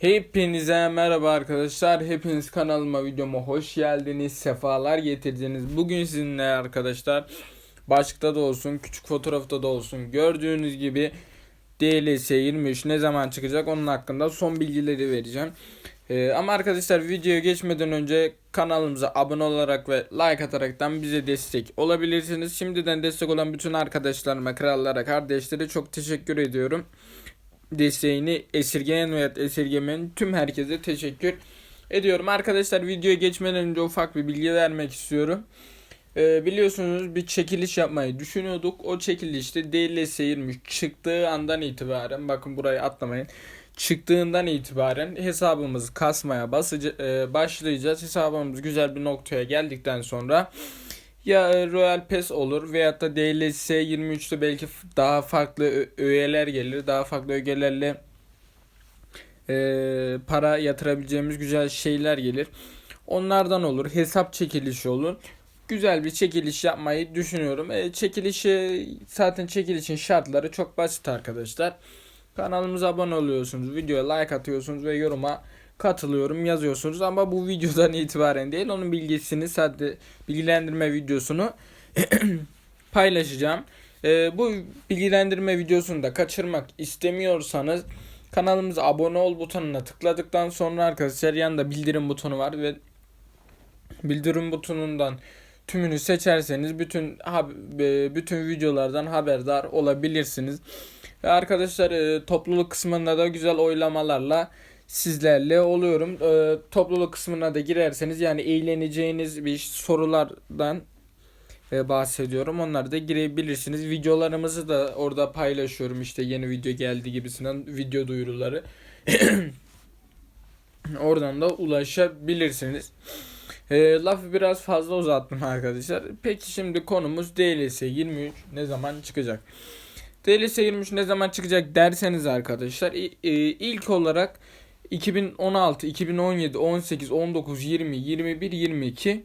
Hepinize merhaba arkadaşlar. Hepiniz kanalıma videoma hoş geldiniz. Sefalar getirdiniz. Bugün sizinle arkadaşlar başlıkta da olsun, küçük fotoğrafta da olsun gördüğünüz gibi DLS 23 ne zaman çıkacak onun hakkında son bilgileri vereceğim. Ee, ama arkadaşlar videoya geçmeden önce kanalımıza abone olarak ve like ataraktan bize destek olabilirsiniz. Şimdiden destek olan bütün arkadaşlarıma, krallara, kardeşlere çok teşekkür ediyorum desteğini esirgeyen veya esirgemeyen tüm herkese teşekkür ediyorum. Arkadaşlar videoya geçmeden önce ufak bir bilgi vermek istiyorum. Ee, biliyorsunuz bir çekiliş yapmayı düşünüyorduk. O çekilişte DLS 23 çıktığı andan itibaren bakın burayı atlamayın. Çıktığından itibaren hesabımızı kasmaya basıcı, e, başlayacağız. Hesabımız güzel bir noktaya geldikten sonra ya e, Royal Pass olur veyahut da DLS 23'te belki daha farklı öğeler gelir. Daha farklı ögelerle e, para yatırabileceğimiz güzel şeyler gelir. Onlardan olur. Hesap çekilişi olur. Güzel bir çekiliş yapmayı düşünüyorum. E, çekilişi zaten çekilişin şartları çok basit arkadaşlar. Kanalımıza abone oluyorsunuz, videoya like atıyorsunuz ve yoruma katılıyorum yazıyorsunuz ama bu videodan itibaren değil onun bilgisini sadece bilgilendirme videosunu paylaşacağım. Ee, bu bilgilendirme videosunu da kaçırmak istemiyorsanız kanalımıza abone ol butonuna tıkladıktan sonra arkadaşlar yanında bildirim butonu var ve bildirim butonundan tümünü seçerseniz bütün e, bütün videolardan haberdar olabilirsiniz. Ve arkadaşlar e, topluluk kısmında da güzel oylamalarla sizlerle oluyorum. E, topluluk kısmına da girerseniz yani eğleneceğiniz bir sorulardan e, bahsediyorum. Onları da girebilirsiniz. Videolarımızı da orada paylaşıyorum. İşte yeni video geldi gibisinden video duyuruları. Oradan da ulaşabilirsiniz. E, lafı biraz fazla uzattım arkadaşlar. Peki şimdi konumuz DLS 23 ne zaman çıkacak? DLS 23 ne zaman çıkacak derseniz arkadaşlar e, ilk olarak 2016, 2017, 18, 19, 20, 21, 22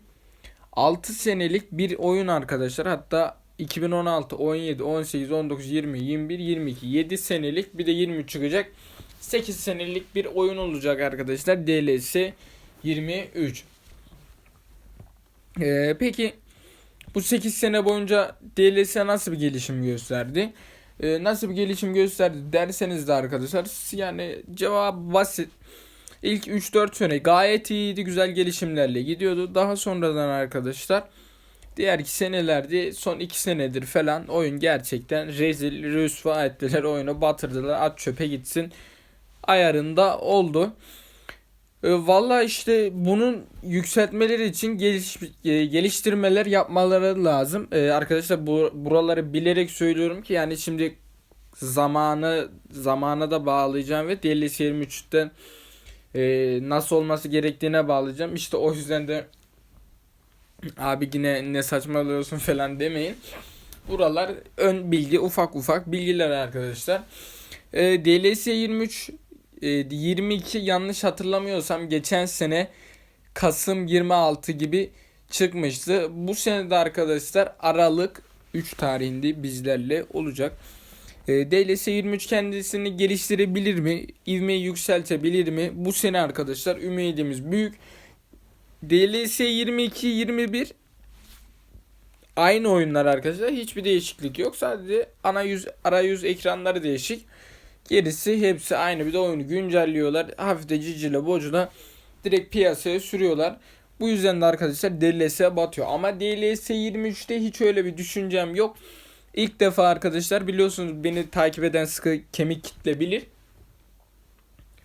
6 senelik bir oyun arkadaşlar. Hatta 2016, 17, 18, 19, 20, 21, 22 7 senelik bir de 23 çıkacak. 8 senelik bir oyun olacak arkadaşlar. DLS 23. Ee, peki bu 8 sene boyunca DLS nasıl bir gelişim gösterdi? Ee, nasıl bir gelişim gösterdi derseniz de arkadaşlar yani cevap basit. İlk 3-4 sene gayet iyiydi. Güzel gelişimlerle gidiyordu. Daha sonradan arkadaşlar diğer ki senelerde son 2 senedir falan oyun gerçekten rezil rüsva ettiler. Oyunu batırdılar. At çöpe gitsin ayarında oldu. E, Valla işte bunun yükseltmeleri için geliş, e, geliştirmeler yapmaları lazım. E, arkadaşlar bu buraları bilerek söylüyorum ki yani şimdi zamanı zamana da bağlayacağım ve DLS 23'ten e, nasıl olması gerektiğine bağlayacağım. İşte o yüzden de abi yine ne saçmalıyorsun falan demeyin. Buralar ön bilgi ufak ufak bilgiler arkadaşlar. E, DLS 23 e, 22 yanlış hatırlamıyorsam geçen sene Kasım 26 gibi çıkmıştı. Bu sene de arkadaşlar Aralık 3 tarihinde bizlerle olacak. E, DLS 23 kendisini geliştirebilir mi? İvmeyi yükseltebilir mi? Bu sene arkadaşlar ümidimiz büyük. DLS 22 21 aynı oyunlar arkadaşlar. Hiçbir değişiklik yok. Sadece ana yüz arayüz ekranları değişik. Gerisi hepsi aynı. Bir de oyunu güncelliyorlar. Hafif de cicile bocula direkt piyasaya sürüyorlar. Bu yüzden de arkadaşlar DLS'e batıyor. Ama DLS 23'te hiç öyle bir düşüncem yok. İlk defa arkadaşlar biliyorsunuz beni takip eden sıkı kemik kitle bilir.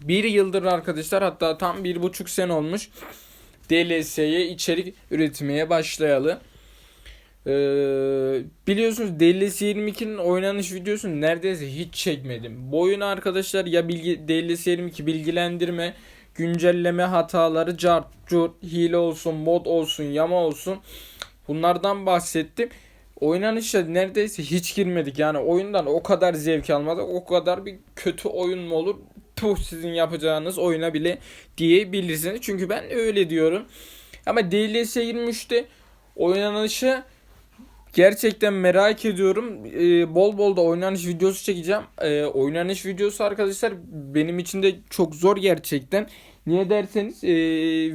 Bir yıldır arkadaşlar hatta tam bir buçuk sene olmuş DLS'ye içerik üretmeye başlayalı. Ee, biliyorsunuz DLS 22'nin oynanış videosunu neredeyse hiç çekmedim. Bu oyunu arkadaşlar ya bilgi DLS 22 bilgilendirme, güncelleme hataları, cart, curt, hile olsun, mod olsun, yama olsun. Bunlardan bahsettim. Oynanışa neredeyse hiç girmedik. Yani oyundan o kadar zevk almadık. O kadar bir kötü oyun mu olur? Puh sizin yapacağınız oyuna bile diyebilirsiniz. Çünkü ben öyle diyorum. Ama DLS 23'te oynanışı Gerçekten merak ediyorum. Ee, bol bol da oynanış videosu çekeceğim. Ee, oynanış videosu arkadaşlar benim için de çok zor gerçekten. Niye derseniz ee,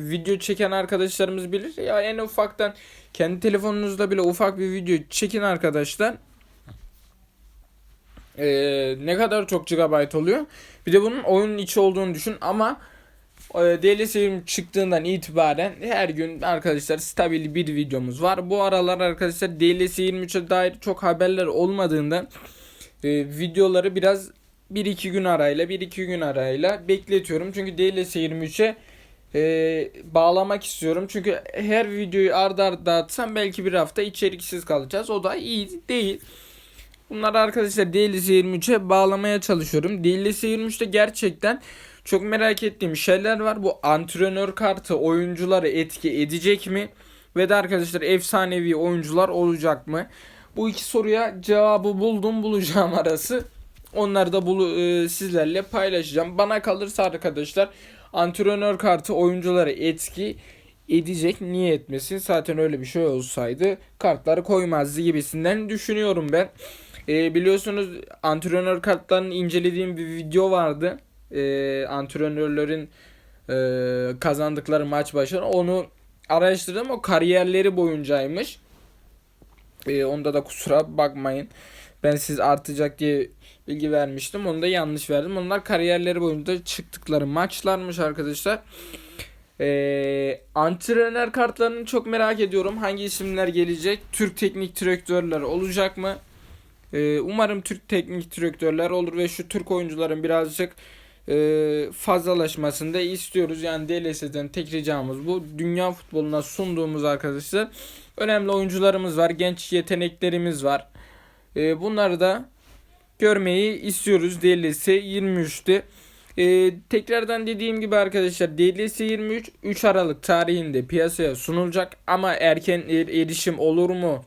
video çeken arkadaşlarımız bilir. Ya en ufaktan kendi telefonunuzda bile ufak bir video çekin arkadaşlar. Ee, ne kadar çok GB oluyor. Bir de bunun oyunun içi olduğunu düşün ama e, DLC 20 çıktığından itibaren her gün arkadaşlar stabil bir videomuz var. Bu aralar arkadaşlar DLC 23'e dair çok haberler olmadığından e, videoları biraz 1-2 gün arayla 1-2 gün arayla bekletiyorum. Çünkü DLC 23'e e, bağlamak istiyorum. Çünkü her videoyu arda arda atsam belki bir hafta içeriksiz kalacağız. O da iyi değil. Bunları arkadaşlar DLC 23'e bağlamaya çalışıyorum. DLC 23'te gerçekten çok merak ettiğim şeyler var. Bu antrenör kartı oyuncuları etki edecek mi? Ve de arkadaşlar efsanevi oyuncular olacak mı? Bu iki soruya cevabı buldum bulacağım arası. Onları da bulu, e, sizlerle paylaşacağım. Bana kalırsa arkadaşlar antrenör kartı oyuncuları etki edecek. Niye etmesin? Zaten öyle bir şey olsaydı kartları koymazdı gibisinden düşünüyorum ben. E, biliyorsunuz antrenör kartlarını incelediğim bir video vardı. E, antrenörlerin e, kazandıkları maç başına onu araştırdım. O kariyerleri boyuncaymış. E, onda da kusura bakmayın. Ben siz artacak diye bilgi vermiştim. Onu da yanlış verdim. Onlar kariyerleri boyunca çıktıkları maçlarmış arkadaşlar. Ee, antrenör kartlarını çok merak ediyorum. Hangi isimler gelecek? Türk teknik direktörler olacak mı? Ee, umarım Türk teknik direktörler olur ve şu Türk oyuncuların birazcık e, fazlalaşmasını da istiyoruz. Yani DLS'den tek ricamız bu. Dünya futboluna sunduğumuz arkadaşlar önemli oyuncularımız var. Genç yeteneklerimiz var. Ee, bunları da görmeyi istiyoruz DLS 23'te. Ee, tekrardan dediğim gibi arkadaşlar DLS 23 3 Aralık tarihinde piyasaya sunulacak ama erken er- erişim olur mu?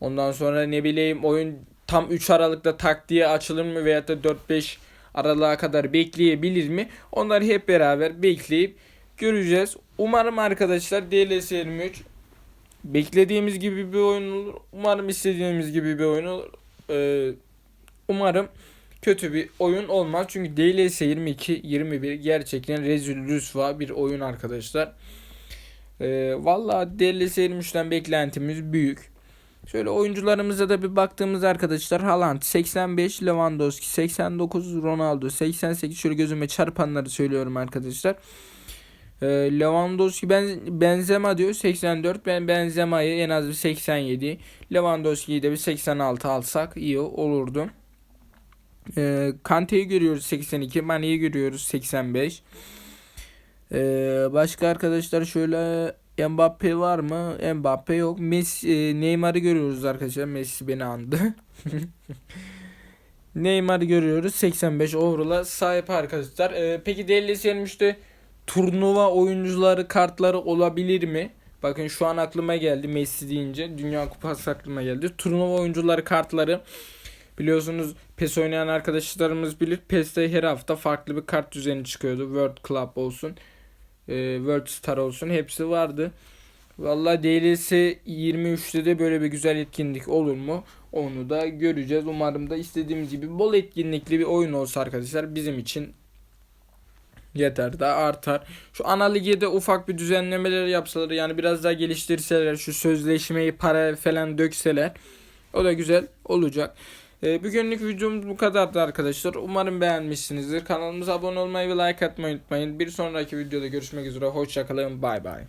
Ondan sonra ne bileyim oyun tam 3 Aralık'ta tak açılır mı veyahut da 4-5 Aralık'a kadar bekleyebilir mi? Onları hep beraber bekleyip göreceğiz. Umarım arkadaşlar DLS 23 beklediğimiz gibi bir oyun olur. Umarım istediğimiz gibi bir oyun olur. Ee, umarım kötü bir oyun olmaz. Çünkü DLS 22 21 gerçekten rezil rüsva bir oyun arkadaşlar. Ee, Valla DLS 23'ten beklentimiz büyük. Şöyle oyuncularımıza da bir baktığımız arkadaşlar Haaland 85, Lewandowski 89, Ronaldo 88 şöyle gözüme çarpanları söylüyorum arkadaşlar. Ee, Lewandowski ben Benzema diyor 84. Ben Benzema'yı en az bir 87. Lewandowski'yi de bir 86 alsak iyi olurdu. Ee, Kante'yi görüyoruz 82. Mane'yi görüyoruz 85. Ee, başka arkadaşlar şöyle Mbappe var mı? Mbappe yok. Messi, e, Neymar'ı görüyoruz arkadaşlar. Messi beni andı. Neymar'ı görüyoruz. 85 overall'a sahip arkadaşlar. Ee, peki DLS 23'te turnuva oyuncuları kartları olabilir mi? Bakın şu an aklıma geldi Messi deyince. Dünya Kupası aklıma geldi. Turnuva oyuncuları kartları biliyorsunuz PES oynayan arkadaşlarımız bilir. PES'te her hafta farklı bir kart düzeni çıkıyordu. World Club olsun. E, World Star olsun. Hepsi vardı. Vallahi DLS 23'te de böyle bir güzel etkinlik olur mu? Onu da göreceğiz. Umarım da istediğimiz gibi bol etkinlikli bir oyun olsa arkadaşlar bizim için yeter daha artar. Şu ana ligde de ufak bir düzenlemeler yapsalar yani biraz daha geliştirseler şu sözleşmeyi para falan dökseler o da güzel olacak. Ee, bugünlük videomuz bu kadardı arkadaşlar. Umarım beğenmişsinizdir. Kanalımıza abone olmayı ve like atmayı unutmayın. Bir sonraki videoda görüşmek üzere. Hoşçakalın. Bay bay.